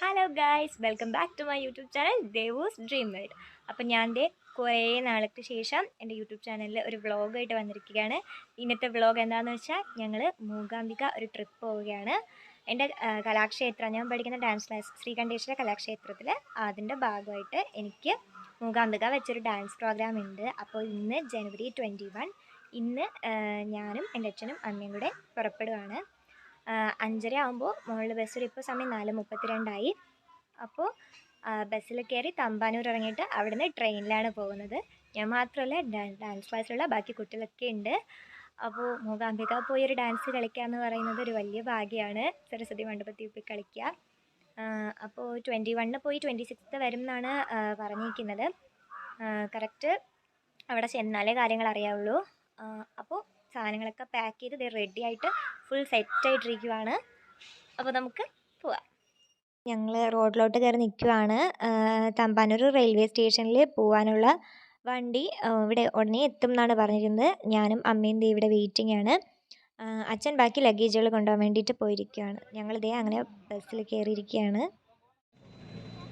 Hello guys welcome back to my YouTube channel Devu's dream world അപ്പം ഞാൻ ദേ കുറേ നാൾക്ക് ശേഷം എന്റെ യൂട്യൂബ് ചാനലിൽ ഒരു വ്ളോഗായിട്ട് വന്നിരിക്കുകയാണ്. ഇന്നത്തെ വ്ളോഗ് എന്താണെന്ന് വെച്ചാൽ ഞങ്ങൾ മൂകാംബിക ഒരു ട്രിപ്പ് പോവുകയാണ്. എന്റെ കലാക്ഷേത്രം ഞാൻ പഠിക്കുന്ന ഡാൻസ് ക്ലാസ് ശ്രീകണ്ഠേശ്വര കലാക്ഷേത്രത്തിൽ അതിന്റെ ഭാഗമായിട്ട് എനിക്ക് മൂകാംബിക വെച്ചൊരു ഡാൻസ് പ്രോഗ്രാം ഉണ്ട്. അപ്പോൾ ഇന്ന് ജനുവരി ട്വന്റി ഇന്ന് ഞാനും എന്റെ അച്ഛനും അമ്മയും കൂടെ പുറപ്പെടുകയാണ് അഞ്ചര ആകുമ്പോൾ മുകളിൽ ബസ്സിൽ ഇപ്പോൾ സമയം നാല് മുപ്പത്തിരണ്ടായി. അപ്പോൾ ബസ്സിൽ കയറി തമ്പാനൂർ ഇറങ്ങിയിട്ട് അവിടുന്ന് ട്രെയിനിലാണ് പോകുന്നത്. ഞാൻ മാത്രമല്ല ഡാൻസ് ക്ലാസ്സിലുള്ള ബാക്കി കുട്ടികളൊക്കെ ഉണ്ട് അപ്പോൾ മൂകാംബിക പോയി ഒരു ഡാൻസ് കളിക്കുക എന്ന് പറയുന്നത് ഒരു വലിയ ഭാഗ്യമാണ് സരസ്വതി മണ്ഡപത്തിൽ പോയി കളിക്കുക അപ്പോൾ ട്വന്റി വണ്ണിന് പോയി ട്വന്റി സിക്സ്ത്ത് വരും എന്നാണ് പറഞ്ഞിരിക്കുന്നത്. കറക്റ്റ് അവിടെ ചെന്നാലേ കാര്യങ്ങൾ അറിയാവുള്ളൂ. അപ്പോൾ സാധനങ്ങളൊക്കെ പാക്ക് ചെയ്ത് റെഡി ആയിട്ട് ഫുൾ സെറ്റായിട്ടിരിക്കുവാണ് അപ്പോൾ നമുക്ക് പോവാം. ഞങ്ങൾ റോഡിലോട്ട് കയറി നിൽക്കുവാണ് തമ്പാനൂർ റെയിൽവേ സ്റ്റേഷനിൽ പോകാനുള്ള വണ്ടി ഇവിടെ ഉടനെ എത്തും എന്നാണ് പറഞ്ഞിരുന്നത്. ഞാനും അമ്മയും ദേ ഇവിടെ വെയിറ്റിംഗ് ആണ്. അച്ഛൻ ബാക്കി ലഗേജുകൾ കൊണ്ടുപോകാൻ വേണ്ടിയിട്ട് പോയിരിക്കുകയാണ്. ഞങ്ങൾ ഇതേ അങ്ങനെ ബസ്സിൽ കയറിയിരിക്കുകയാണ്.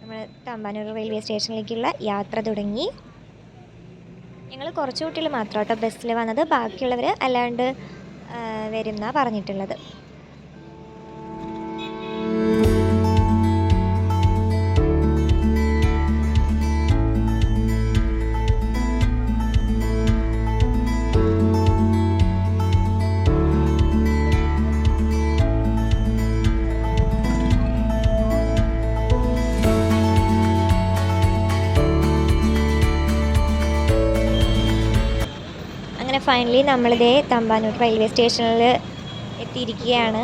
നമ്മൾ തമ്പാനൂർ റെയിൽവേ സ്റ്റേഷനിലേക്കുള്ള യാത്ര തുടങ്ങി. ഞങ്ങൾ കുറച്ച് കുട്ടികൾ മാത്രം കേട്ടോ ബസ്സിൽ വന്നത്. ബാക്കിയുള്ളവർ അല്ലാണ്ട് വരുന്ന പറഞ്ഞിട്ടുള്ളത്. ഫൈനലി നമ്മളിതേ തമ്പാനൂർ റെയിൽവേ സ്റ്റേഷനിൽ എത്തിയിരിക്കുകയാണ്.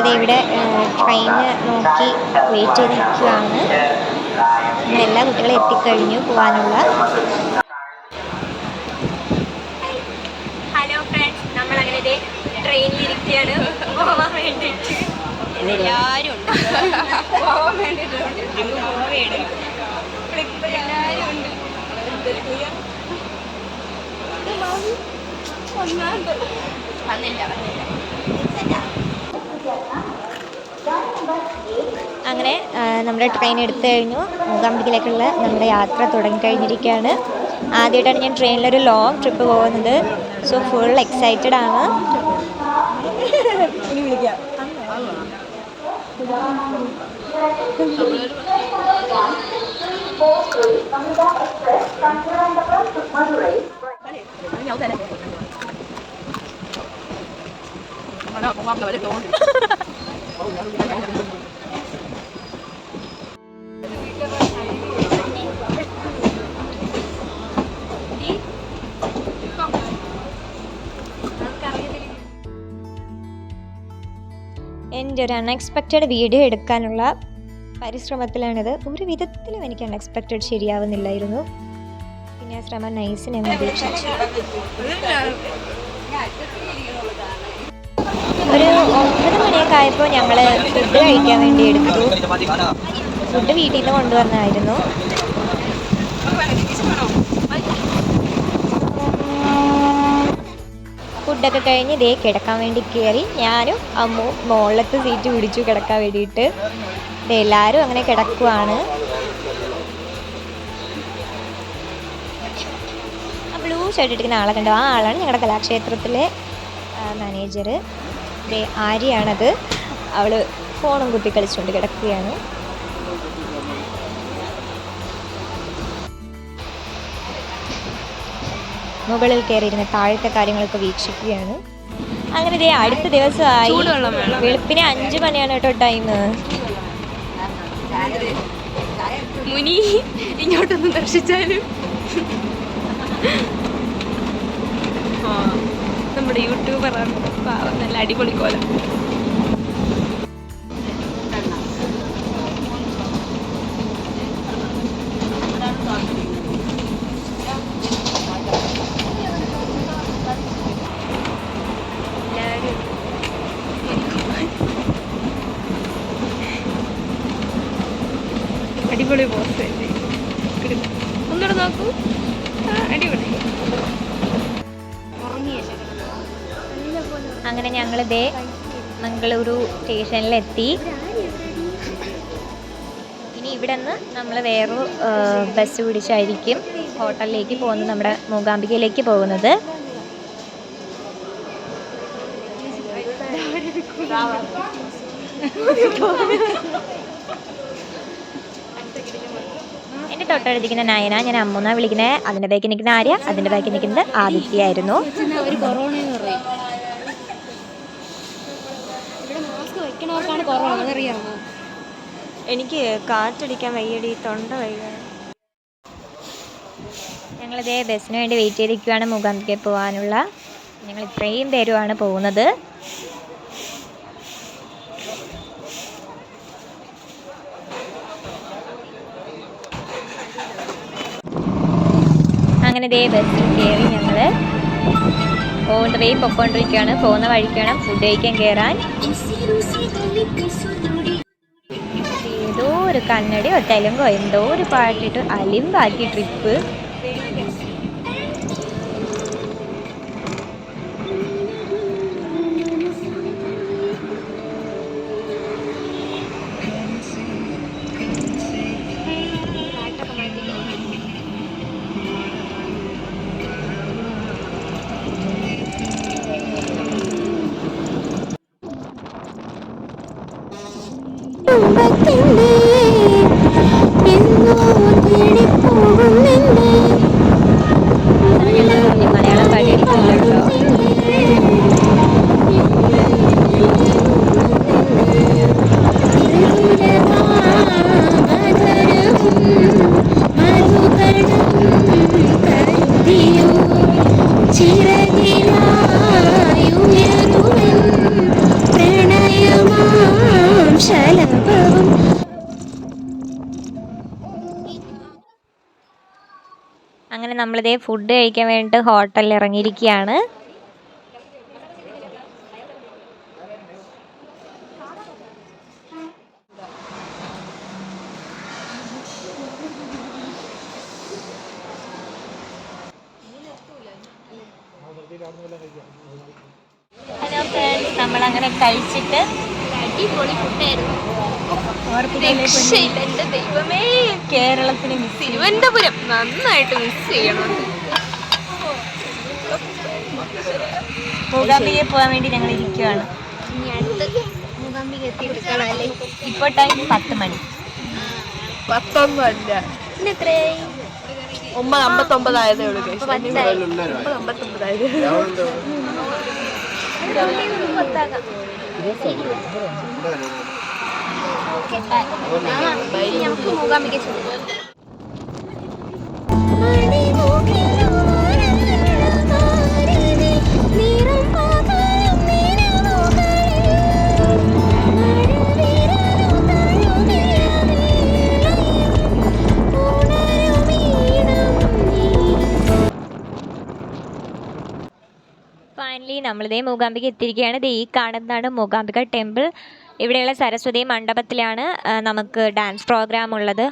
നമ്മളിത് ഇവിടെ ട്രെയിന് നോക്കി വെയിറ്റ് ചെയ്ത് നിൽക്കുകയാണ് അങ്ങനെ എല്ലാ കുട്ടികളും എത്തിക്കഴിഞ്ഞു പോകാനുള്ള. ഹലോ ഫ്രണ്ട്സ് നമ്മൾ അങ്ങനെ ട്രെയിനിൽ ഇരിക്കുകയാണ് പോകാൻ വേണ്ടിയിട്ട്. എല്ലാവരും ഉണ്ട്. പോവാൻ വേണ്ടിയിട്ട് എല്ലാവരും ഉണ്ട്. വന്നില്ല വന്നില്ല. അങ്ങനെ നമ്മുടെ ട്രെയിൻ എടുത്തു കഴിഞ്ഞു. മൂകാംബികയിലേക്കുള്ള നമ്മുടെ യാത്ര തുടങ്ങിക്കഴിഞ്ഞിരിക്കുകയാണ്. ആദ്യമായിട്ടാണ് ഞാൻ ട്രെയിനിലൊരു ലോങ് ട്രിപ്പ് പോകുന്നത്. സോ ഫുൾ എക്സൈറ്റഡ് ആണ്. എന്റെ ഒരു അൺഎക്സ്പെക്റ്റഡ് വീഡിയോ എടുക്കാനുള്ള പരിശ്രമത്തിലാണിത്. ഒരു വിധത്തിലും എനിക്ക് അൺഎക്സ്പെക്റ്റഡ് ശരിയാവുന്നില്ലായിരുന്നു. പിന്നെ ആ ശ്രമം നൈസിനെ ഉപേക്ഷിച്ചു ഒരു ഒമ്പത് മണിയൊക്കെ ആയപ്പോൾ ഞങ്ങൾ ഫുഡ് കഴിക്കാൻ വേണ്ടി എടുത്തു. ഫുഡ് വീട്ടിൽ നിന്ന് കൊണ്ടുവന്നായിരുന്നു. ഫുഡൊക്കെ കഴിഞ്ഞ് ഇതേ കിടക്കാൻ വേണ്ടി കയറി ഞാനും അമ്മും മുകളിലത്തെ സീറ്റ് പിടിച്ചു കിടക്കാൻ വേണ്ടിയിട്ട്. എല്ലാവരും അങ്ങനെ കിടക്കുവാണ്. ബ്ലൂ ഷർട്ട് ഇട്ടിരിക്കുന്ന ആളെ കണ്ടു? ആ ആളാണ് ഞങ്ങളുടെ കലാക്ഷേത്രത്തിലെ മാനേജർ ആര്യാണത്. അവൾ ഫോണും കുത്തി കളിച്ചുകൊണ്ട് കിടക്കുകയാണ്. മുകളിൽ കയറിയിരുന്ന താഴത്തെ കാര്യങ്ങളൊക്കെ വീക്ഷിക്കുകയാണ്. അങ്ങനെ ഇതേ അടുത്ത ദിവസമായി വെളുപ്പിനെ അഞ്ചു മണിയാണ് കേട്ടോ ടൈം മുനി ഇങ്ങോട്ടൊന്ന് ദർശിച്ചാലും. നമ്മുടെ യൂട്യൂബറാണ്. പാവം നല്ല അടിപൊളി കോലം. ഞങ്ങളിതേ മംഗളൂരു സ്റ്റേഷനിലെത്തി. ഇനി ഇവിടെ നിന്ന് നമ്മൾ വേറൊരു ബസ് പിടിച്ചായിരിക്കും ഹോട്ടലിലേക്ക് പോകുന്നത് നമ്മുടെ മൂകാംബികയിലേക്ക് പോകുന്നത്. എന്റെ തൊട്ടടുത്തിരിക്കുന്ന നയന ഞാൻ അമ്മൂന്നാ വിളിക്കുന്നത് അതിന്റെ ബാക്കിൽ നിൽക്കുന്ന ആര്യ അതിന്റെ ബാക്കിൽ നിൽക്കുന്നത് ആദിത്യായിരുന്നു അവർ കൊറോണ എന്ന് പറയും ഇവിടെ മാസ്ക് അതറിയാമോ? എനിക്ക് കാറ്റടിക്കാൻ വയ്യടി തൊണ്ട വയ്യ. ഞങ്ങളിതേ ബസ്സിന് വേണ്ടി വെയിറ്റ് ചെയ്തിരിക്കുകയാണ് മൂകാംബികയിൽ പോകാനുള്ള ഞങ്ങൾ ഇത്രയും പേരുമാണ് പോകുന്നത്. അങ്ങനെ ദേ ബസ്സിൽ കയറി ഞങ്ങൾ ഓൺ ദ പൊക്കോണ്ടിരിക്കുകയാണ് പോകുന്ന വഴിക്കാണ്. ഫുഡ് കഴിക്കാൻ കയറാൻ ഏതോ ഒരു കന്നഡയോ തെലുങ്കോ എന്തോ ഒരു പാട്ടിട്ട് അലിമ്പാക്കി ട്രിപ്പ് നമ്മളിതേ ഫുഡ് കഴിക്കാൻ വേണ്ടിയിട്ട് ഹോട്ടലിൽ ഇറങ്ങിയിരിക്കുകയാണ്. ഹലോ ഫ്രണ്ട്സ് നമ്മളങ്ങനെ കഴിച്ചിട്ട് അടിപൊളി ഫുഡായിരുന്നു രക്ഷയില്ല ദൈവമേ. കേരളത്തിന് മിസ് തിരുവനന്തപുരം നന്നായിട്ട് മിസ് ചെയ്യണം. മൂകാംബികയിൽ പോകാൻ വേണ്ടി ഞങ്ങൾ ഇരിക്കുകയാണ് ഇപ്പോൾ ടൈം പത്ത് മണി. പത്തൊന്നും അല്ല പിന്നെ എത്രയായി ഒമ്പത് അമ്പത്തൊമ്പതായതേ ഉള്ളൂ guys. പത്തായി ഒമ്പത് അമ്പത്തൊമ്പതായത് പത്താകാം. ഫൈനലി നമ്മളിതേ മൂകാംബിക എത്തിയിരിക്കുകയാണ്. ഇത് ഈ കാണുന്നതാണ് മൂകാംബിക ടെമ്പിൾ. ഇവിടെയുള്ള സരസ്വതി മണ്ഡപത്തിലാണ് നമുക്ക് ഡാൻസ് പ്രോഗ്രാം ഉള്ളത്.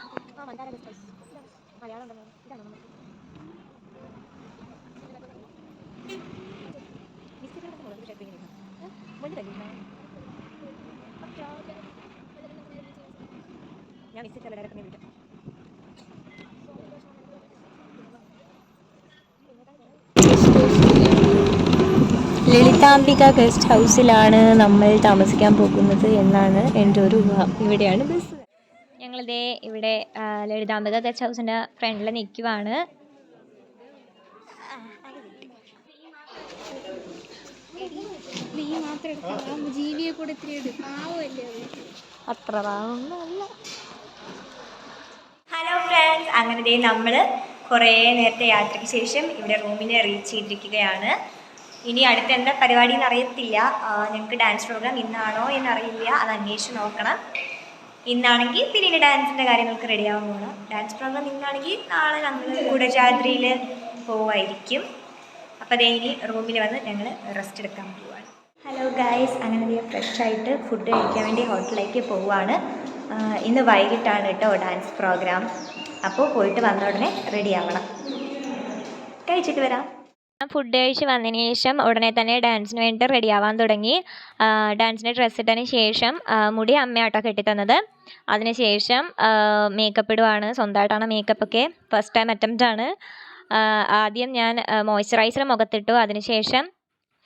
ലളിതാംബിക ഗസ്റ്റ് ഹൗസിലാണ് നമ്മൾ താമസിക്കാൻ പോകുന്നത് എന്നാണ് എന്റെ ഒരു ഊഹം. ഇവിടെയാണ് ബസ്. ഞങ്ങളിതേ ഇവിടെ ലളിതാംബിക ഗസ്റ്റ് ഹൗസിന്റെ ഫ്രണ്ടിൽ നിൽക്കുവാണ്. മാത്രം എടുക്കാം പാവമല്ലേ അത്ര പാവമൊന്നുമല്ല ഹലോ ഫ്രണ്ട്സ് അങ്ങനെ നമ്മൾ കുറേ നേരത്തെ യാത്രയ്ക്ക് ശേഷം ഇവിടെ റൂമിനെ റീച്ച് ചെയ്തിരിക്കുകയാണ്. ഇനി അടുത്ത എന്താ പരിപാടി എന്ന് അറിയത്തില്ല. ഞങ്ങൾക്ക് ഡാൻസ് പ്രോഗ്രാം ഇന്നാണോ എന്നറിയില്ല. അത് അന്വേഷിച്ച് നോക്കണം. ഇന്നാണെങ്കിൽ പിന്നെ ഡാൻസിന്റെ കാര്യങ്ങൾക്ക് റെഡി ആവാൻ പോകണം ഡാൻസ് പ്രോഗ്രാം ഇന്നാണെങ്കിൽ നാളെ ഞങ്ങൾ കുടജാദ്രിയിൽ പോവായിരിക്കും. അപ്പോൾ അതേ ഇനി റൂമിൽ വന്ന് ഞങ്ങൾ റെസ്റ്റ് എടുക്കാൻ പോവുകയാണ് ഹലോ ഗായ്സ് അങ്ങനെ ഫ്രഷ് ആയിട്ട് ഫുഡ് കഴിക്കാൻ വേണ്ടി ഹോട്ടലിലേക്ക് പോവുകയാണ് ഇന്ന് വൈകിട്ടാണ് കേട്ടോ ഡാൻസ് പ്രോഗ്രാം അപ്പോൾ പോയിട്ട് വന്ന ഉടനെ റെഡി ആവണം. കഴിച്ചിട്ട് വരാം. ഞാൻ ഫുഡ് കഴിച്ച് വന്നതിന് ശേഷം ഉടനെ തന്നെ ഡാൻസിന് വേണ്ടി റെഡി ആവാൻ തുടങ്ങി. ഡാൻസിന് ഡ്രസ്സ് ഇട്ടതിന് ശേഷം മുടി അമ്മയാട്ടോ കെട്ടിത്തന്നത്. അതിനുശേഷം മേക്കപ്പ് ഇടുവാണ്. സ്വന്തമായിട്ടാണ് മേക്കപ്പ് ഒക്കെ. ഫസ്റ്റ് ടൈം അറ്റംപ്റ്റ് ആണ്. ആദ്യം ഞാൻ മോയ്സ്ചറൈസർ മുഖത്തിട്ടു. അതിനുശേഷം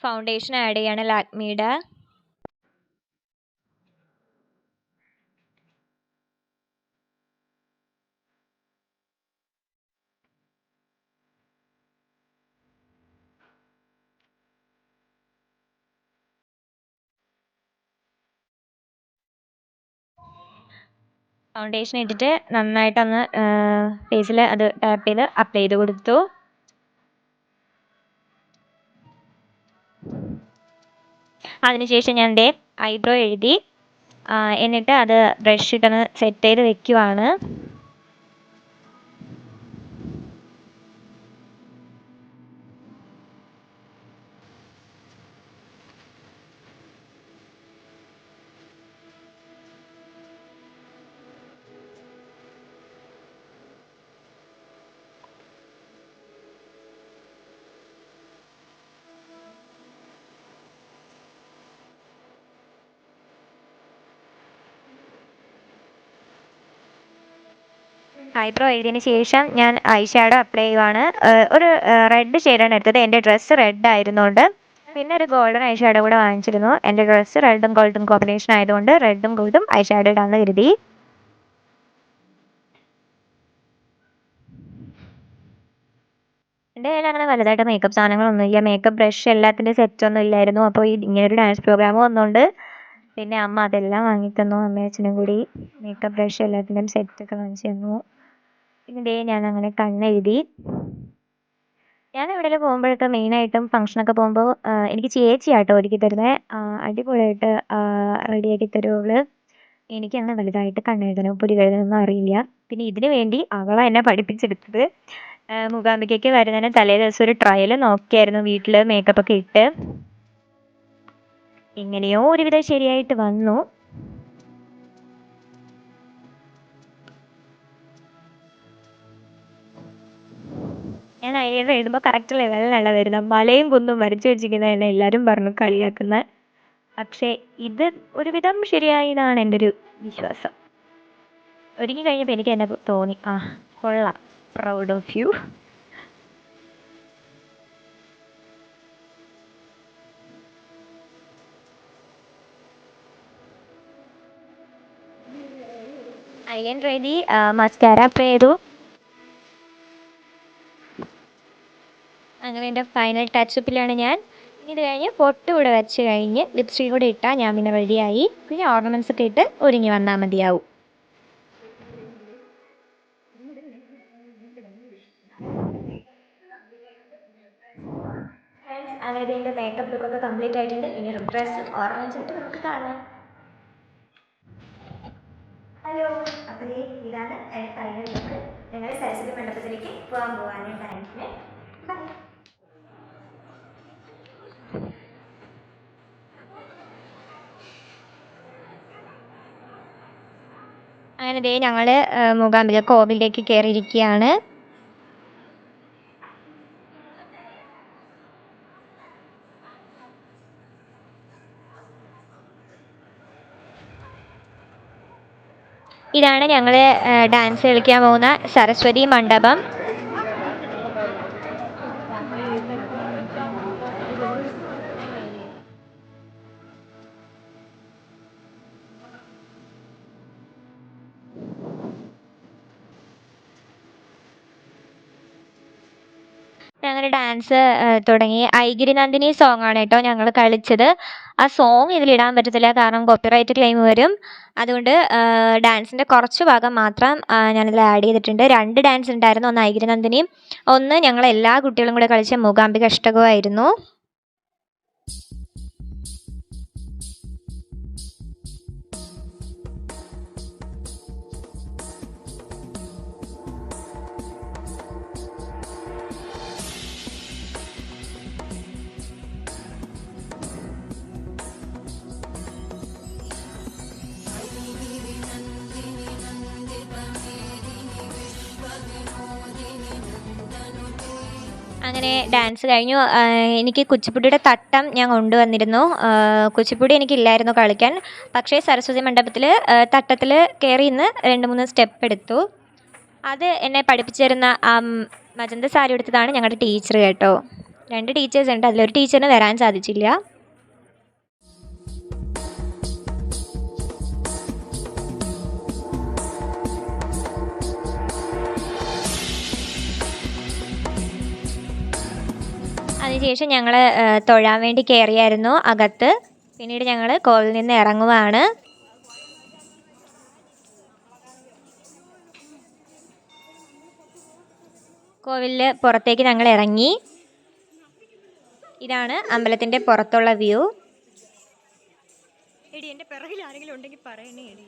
ഫൗണ്ടേഷൻ ആഡ് ചെയ്യാണ് ലാക്മിയുടെ ഫൗണ്ടേഷൻ ഇട്ടിട്ട് നന്നായിട്ടൊന്ന് ഫേസിൽ അത് ടാപ്പ് ചെയ്ത് അപ്ലൈ ചെയ്ത് കൊടുത്തു. അതിനുശേഷം ഞാൻ എന്റെ ഐബ്രോ എഴുതി. എന്നിട്ട് അത് ബ്രഷ് ഇട്ടൊന്ന് സെറ്റ് ചെയ്ത് വെക്കുവാണ്. ഐബ്രോ എഴുതിയതിന് ശേഷം ഞാൻ ഐ ഷാഡോ അപ്ലൈ ചെയ്യുവാണ്. ഒരു റെഡ് ഷെയ്ഡാണ് എടുത്തത്. എന്റെ ഡ്രസ്സ് റെഡ് ആയിരുന്നുകൊണ്ട് പിന്നെ ഒരു ഗോൾഡൻ ഐ ഷാഡോ കൂടെ വാങ്ങിച്ചിരുന്നു. എന്റെ ഡ്രസ്സ് റെഡും ഗോൾഡും കോമ്പിനേഷൻ ആയതുകൊണ്ട് റെഡും ഗോൾഡും ഐ ഷാഡോ ഇടാമെന്ന് കരുതി. എന്റെ കയ്യിൽ അങ്ങനെ വലുതായിട്ട് മേക്കപ്പ് സാധനങ്ങളൊന്നും ഇല്ല. മേക്കപ്പ് ബ്രഷ് എല്ലാത്തിന്റെ സെറ്റൊന്നും ഇല്ലായിരുന്നു. അപ്പോൾ ഈ ഇങ്ങനൊരു ഡാൻസ് പ്രോഗ്രാം വന്നുകൊണ്ട് പിന്നെ അമ്മ അതെല്ലാം വാങ്ങിത്തന്നു. അമ്മയും കൂടി മേക്കപ്പ് ബ്രഷ് എല്ലാത്തിന്റെയും സെറ്റൊക്കെ വാങ്ങിച്ചു തന്നു. ദേ ഞാൻ അങ്ങനെ കണ്ണെഴുതി. ഞാൻ എവിടെയെങ്കിലും പോകുമ്പോഴൊക്കെ മെയിനായിട്ടും ഫംഗ്ഷനൊക്കെ പോകുമ്പോൾ എനിക്ക് ചേച്ചിയാട്ടോ ഒരുക്കി തരുന്നത് അടിപൊളിയായിട്ട് റെഡിയാക്കി ആക്കി അവൾ എനിക്ക് അങ്ങനെ വലുതായിട്ട് കണ്ണെഴുതണോ പൊടി കഴുകാനൊന്നും അറിയില്ല. പിന്നെ ഇതിനു വേണ്ടി അവളാണ് എന്നെ പഠിപ്പിച്ചെടുത്തത്. മൂകാംബികയ്ക്ക് വരുന്നതിന് തലേ ദിവസം ഒരു ട്രയൽ നോക്കിയായിരുന്നു വീട്ടിൽ മേക്കപ്പ് ഒക്കെ ഇട്ട്. എങ്ങനെയോ ഒരുവിധം ശരിയായിട്ട് വന്നു. ഞാൻ ഐലൈനർ എഴുതുമ്പോൾ കറക്റ്റ് ലെവലിലല്ല വരുന്നത് മലയും കുന്നും വരച്ചു എന്നെ എല്ലാവരും പറഞ്ഞു കളിയാക്കുന്ന. പക്ഷേ ഇത് ഒരുവിധം ശരിയായതാണ് എന്റെ ഒരു വിശ്വാസം. ഒരുങ്ങി കഴിഞ്ഞപ്പോൾ എനിക്ക് എന്നെ തോന്നി. ആ കൊള്ളാം. Proud of you I'm ready. Mascara apply ചെയ്തു. അങ്ങനെ എന്റെ ഫൈനൽ ടച്ചപ്പിലാണ് ഞാൻ. ഇനി ഇത് കഴിഞ്ഞ് പൊട്ട് കൂടെ വരച്ച് കഴിഞ്ഞ് ലിപ്സ്റ്റിക് കൂടെ ഇട്ടാൽ ഞാൻ പിന്നെ റെഡിയായി പിന്നെ ഓർണമെന്റ്സ് ഒക്കെ ഇട്ട് ഒരുങ്ങി വന്നാൽ മതിയാവും. അങ്ങനെ ഇതിന്റെ മേക്കപ്പ് ലുക്കൊക്കെ കംപ്ലീറ്റ് ആയിട്ടുണ്ട്. ഇനി ഡ്രസ്സും ഓർണമെന്റ്സ് ഇട്ട് നമുക്ക് കാണാം. ഹലോ അപ്പോൾ ദേ ഇതാണ് ഫൈനൽ ലുക്ക് ഞങ്ങൾ സരസ്വതി മണ്ഡപത്തിലേക്ക് പോകാൻ പോവാണ്. ഡാൻസിന് ബൈ അങ്ങനെ ദേ ഞങ്ങൾ മൂകാംബിക കോവിലേക്ക് കയറിയിരിക്കുകയാണ് ഇതാണ് ഞങ്ങൾ ഡാൻസ് കളിക്കാൻ പോകുന്ന സരസ്വതി മണ്ഡപം. ഡാൻസ് തുടങ്ങി. ഐഗിരി നന്ദിനി സോങ് ആണ് കേട്ടോ ഞങ്ങൾ കളിച്ചത്. ആ സോങ് ഇതിലിടാൻ പറ്റത്തില്ല കാരണം കോപ്പിറൈറ്റ് ക്ലെയിം വരും. അതുകൊണ്ട് ഡാൻസിന്റെ കുറച്ച് ഭാഗം മാത്രം ഞാനിതിൽ ആഡ് ചെയ്തിട്ടുണ്ട്. രണ്ട് ഡാൻസ് ഉണ്ടായിരുന്നു ഒന്ന് ഐഗിരി നന്ദിനിയും ഒന്ന് ഞങ്ങൾ എല്ലാ കുട്ടികളും കൂടെ കളിച്ച മൂകാംബിക അഷ്ടകമായിരുന്നു അങ്ങനെ ഡാൻസ് കഴിഞ്ഞു. എനിക്ക് കുച്ചിപ്പുടിയുടെ തട്ടം ഞാൻ കൊണ്ടുവന്നിരുന്നു. കുച്ചിപ്പുടി എനിക്കില്ലായിരുന്നു കളിക്കാൻ. പക്ഷേ സരസ്വതി മണ്ഡപത്തിൽ തട്ടത്തിൽ കയറി ഇന്ന് രണ്ട് മൂന്ന് സ്റ്റെപ്പ് എടുത്തു. അത് എന്നെ പഠിപ്പിച്ചു തരുന്ന ആ മജന്ത സാരി എടുത്തതാണ് ഞങ്ങളുടെ ടീച്ചർ കേട്ടോ. രണ്ട് ടീച്ചേഴ്സ് ഉണ്ട്. അതിലൊരു ടീച്ചറിന് വരാൻ സാധിച്ചില്ല. അതിനുശേഷം ഞങ്ങൾ തൊഴാൻ വേണ്ടി കയറിയായിരുന്നു അകത്ത്. പിന്നീട് ഞങ്ങൾ കോവിൽ നിന്ന് ഇറങ്ങുവാണ്. കോവിലിൽ പുറത്തേക്ക് ഞങ്ങൾ ഇറങ്ങി. ഇതാണ് അമ്പലത്തിന്റെ പുറത്തുള്ള വ്യൂ. എടി എന്റെ പിറകിൽ ആരെങ്കിലും ഉണ്ടെങ്കിൽ പറയണേ എടി.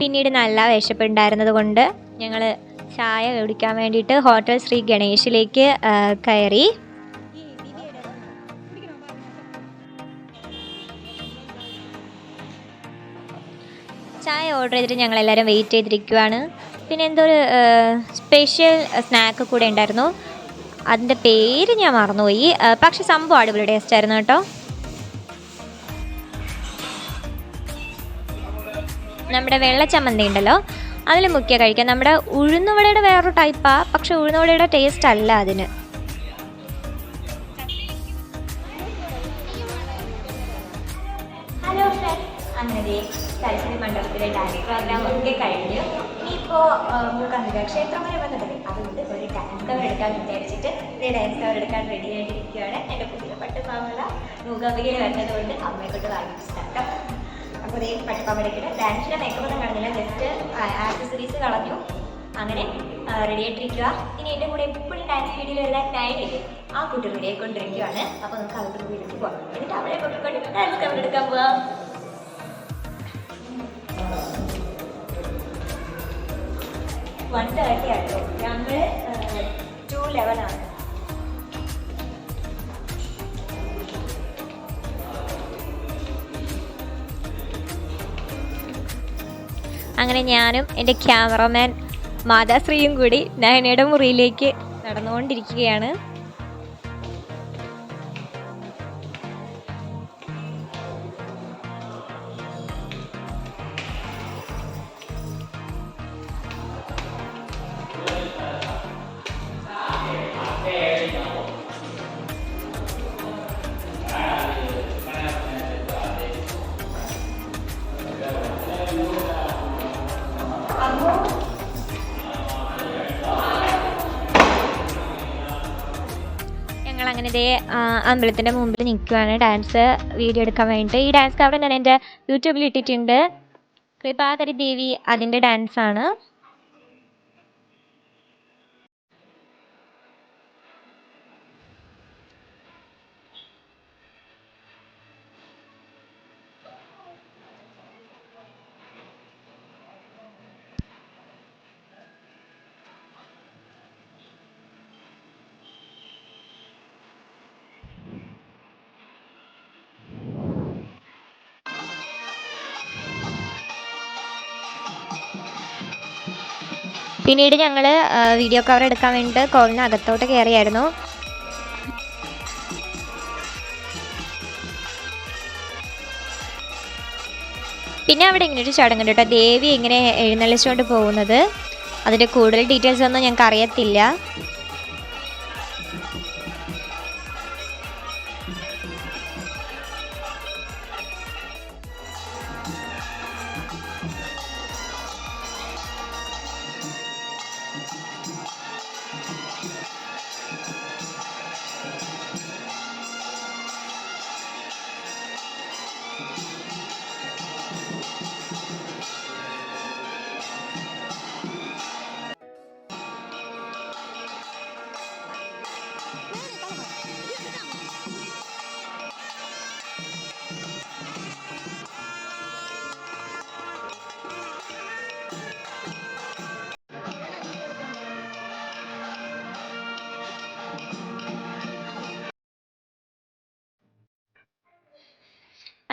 പിന്നീട് നല്ല വിശപ്പുണ്ടായിരുന്നത് കൊണ്ട് ഞങ്ങൾ ചായ കുടിക്കാൻ വേണ്ടിയിട്ട് ഹോട്ടൽ ശ്രീ ഗണേഷിലേക്ക് കയറി. ചായ ഓർഡർ ചെയ്തിട്ട് ഞങ്ങൾ ഞങ്ങളെല്ലാവരും വെയിറ്റ് ചെയ്തിരിക്കുവാണ്. പിന്നെ എന്തോ ഒരു സ്പെഷ്യൽ സ്നാക്ക് കൂടെ ഉണ്ടായിരുന്നു. അതിന്റെ പേര് ഞാൻ മറന്നുപോയി. പക്ഷെ സംഭവം അടിപൊളി ടേസ്റ്റ് ആയിരുന്നു കേട്ടോ. നമ്മുടെ വെള്ളച്ചമ്മന്തി ഉണ്ടല്ലോ അതിൽ മുക്കിയ കഴിക്കാം. നമ്മുടെ ഉഴുന്നുവടയുടെ വേറൊരു ടൈപ്പാ പക്ഷെ ഉഴുന്നുവടയുടെ ടേസ്റ്റ് അല്ല അതിന്. ഹലോ അങ്ങനെ സരസ്വതി മണ്ഡപത്തിലെ ഡാൻസ് പ്രോഗ്രാം ഒക്കെ കഴിഞ്ഞു ഇനിയിപ്പോൾ മൂകാംബിക ക്ഷേത്രം വരെ. വന്നതല്ലേ അതുകൊണ്ട് ഒരു ഡാൻസ് എടുക്കാൻ വിചാരിച്ചിട്ട് ഇതേ ഡാൻസ് കവർ എടുക്കാൻ റെഡി ആയിട്ടിരിക്കുകയാണ്. എന്റെ പുതിയ പട്ടുപാവല മൂകാംബികയിൽ വരുന്നത് കൊണ്ട് അമ്മയെ കൊണ്ട് അപ്പോൾ ഇതേ ഡാൻസിന്റെ മേക്കപ്പ് ഒന്നും കളഞ്ഞില്ല ജസ്റ്റ് ആക്സസറീസ് കളഞ്ഞു. അങ്ങനെ റെഡി ആയിട്ടിരിക്കുക ഇനി എന്റെ കൂടെ എപ്പോഴും ഡാൻസ് വീഡിയോ വരുന്ന നൈനില്ലേ ആ കുട്ടി റെഡി ആയിക്കൊണ്ടിരിക്കുകയാണ് അപ്പോൾ നമുക്ക് അകത്തോട്ട് വീട്ടിലേക്ക് പോകാം എന്നിട്ട് അവളെ കൊണ്ടുകൊണ്ട് ഡാൻസ് കവർ എടുക്കാൻ പോവാം. വൺ തേർട്ടി ആട്ടോ. ഞങ്ങൾ ടു ലെവലാണ് അങ്ങനെ ഞാനും എന്റെ ക്യാമറമാൻ മാതാശ്രീയും കൂടി നയനയുടെ മുറിയിലേക്ക് നടന്നുകൊണ്ടിരിക്കുകയാണ്. ഇതേ അമ്പലത്തിന്റെ മുമ്പിൽ നിൽക്കുകയാണ് ഡാൻസ് വീഡിയോ എടുക്കാൻ വേണ്ടിയിട്ട്. ഈ ഡാൻസ് കവർ ഞാൻ എന്റെ യൂട്യൂബിൽ ഇട്ടിട്ടുണ്ട്. കൃപാകരി ദേവി അതിന്റെ ഡാൻസാണ്. പിന്നീട് ഞങ്ങൾ വീഡിയോ കവർ എടുക്കാൻ വേണ്ടിയിട്ട് കോവിലിന് അകത്തോട്ട് കയറിയായിരുന്നു പിന്നെ അവിടെ ഇങ്ങനെ ഒരു ചടങ്ങുണ്ട് കേട്ടോ. ദേവി ഇങ്ങനെ എഴുന്നള്ളിച്ചുകൊണ്ട് പോകുന്നത്. അതിന്റെ കൂടുതൽ ഡീറ്റെയിൽസ് ഒന്നും ഞങ്ങൾക്ക് അറിയത്തില്ല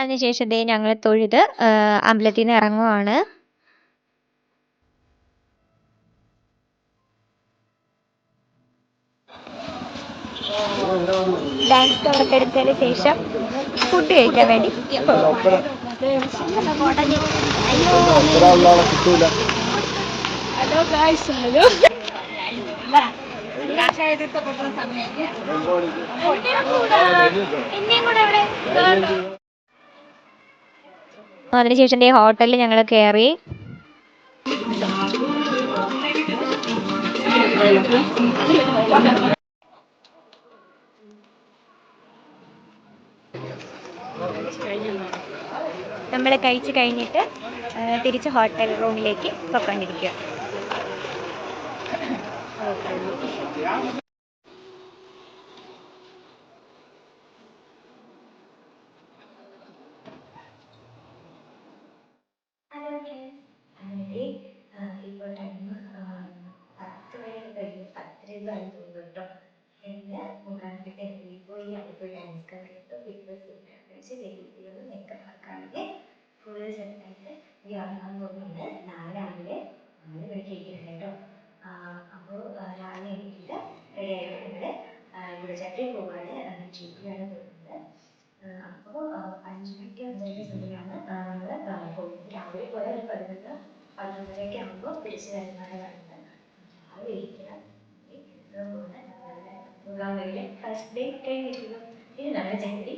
അതിനുശേഷം ദേ ഞങ്ങൾ തൊഴുത് അമ്പലത്തിൽ നിന്ന് ഇറങ്ങുവാണ്. ഡാൻസ് തുടക്കെടുത്തതിന് ശേഷം ഫുഡ് കഴിക്കാൻ വേണ്ടി ഹലോ ഗായ്സ് ഹലോ അതിനുശേഷം ഈ ഹോട്ടലിൽ ഞങ്ങൾ കയറി നമ്മൾ കഴിച്ച് കഴിഞ്ഞിട്ട് തിരിച്ച് ഹോട്ടൽ റൂമിലേക്ക് പൊയ്ക്കൊണ്ടിരിക്കുക അങ്ങനെ ഇപ്പോൾ ടൈം പത്ത് മണി കഴിഞ്ഞ് പത്തരയായി തോന്നുന്നുണ്ടോ എന്ന് മുഖാന്തിട്ട് പോയി അവിടെ ഡാൻസ് കളിയിട്ട് ബിഗ് ബസ് കഴിച്ച് വേദിക്കുന്നത് മേക്കപ്പ് കൂടുതൽ ഫുള്ള് ഈ ഇറങ്ങാൻ പോകുന്നുണ്ട് നാളെ രാവിലെ നാല് മണിക്ക് ഇരിക്കുന്നുണ്ട് കേട്ടോ അപ്പോൾ രാവിലെ എണീറ്റിട്ട് റെഡി ആയിട്ടുണ്ട് ഇവിടെ ചട്ടി പോകാണ് ചീപ്പിയാണ് പോകുന്നത് അപ്പോൾ അഞ്ച് മണിക്ക് അഞ്ചരയ്ക്ക് സമയമാണ് നമ്മൾ പോകുന്നത് രാവിലെ പോയാൽ ഒരു പതിനൊന്ന് പതിനൊന്നരയൊക്കെ ആകുമ്പോൾ തിരിച്ച് വരുന്നതാണ് പറയുന്നത് രാവിലെ എണീക്കണം ഫസ്റ്റ് ഡേ കഴിഞ്ഞിരിക്കുന്നു ഇനി നമ്മുടെ ട്വന്റി